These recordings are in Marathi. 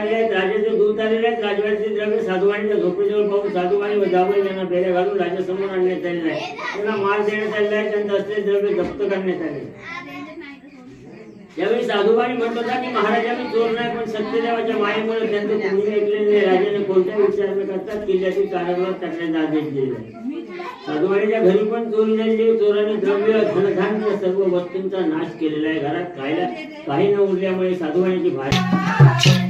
राजाचे दूत आलेले आहेत राजवाड्याचे द्रव्य साधुवाणीच्या झोपेजवळ पाहून साधुवाणी व जावई यांना बेड्या घालून राजासमोर आणण्यात आलेला आहे. त्यांना माल देण्यात आलेला आहे त्यांचं असलेले द्रव्य जप्त करण्यात आले यावेळी साधुबाई म्हणत होता की महाराजांनी चोर नाही पण सत्यदेवाच्या मायेमुळे त्यांचे कोणी ऐकलेले नाही राजाने कोणत्याही विचार न करता किल्ल्यातील कारागृहात टाकण्याचा आदेश दिला साधुवाडीच्या घरी पण चोरी झाली चोराने द्रव्य धनधान्य सर्व वस्तूंचा नाश केलेला आहे. घरात खायला काही न उरल्यामुळे साधुवाडीची भाषा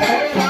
Música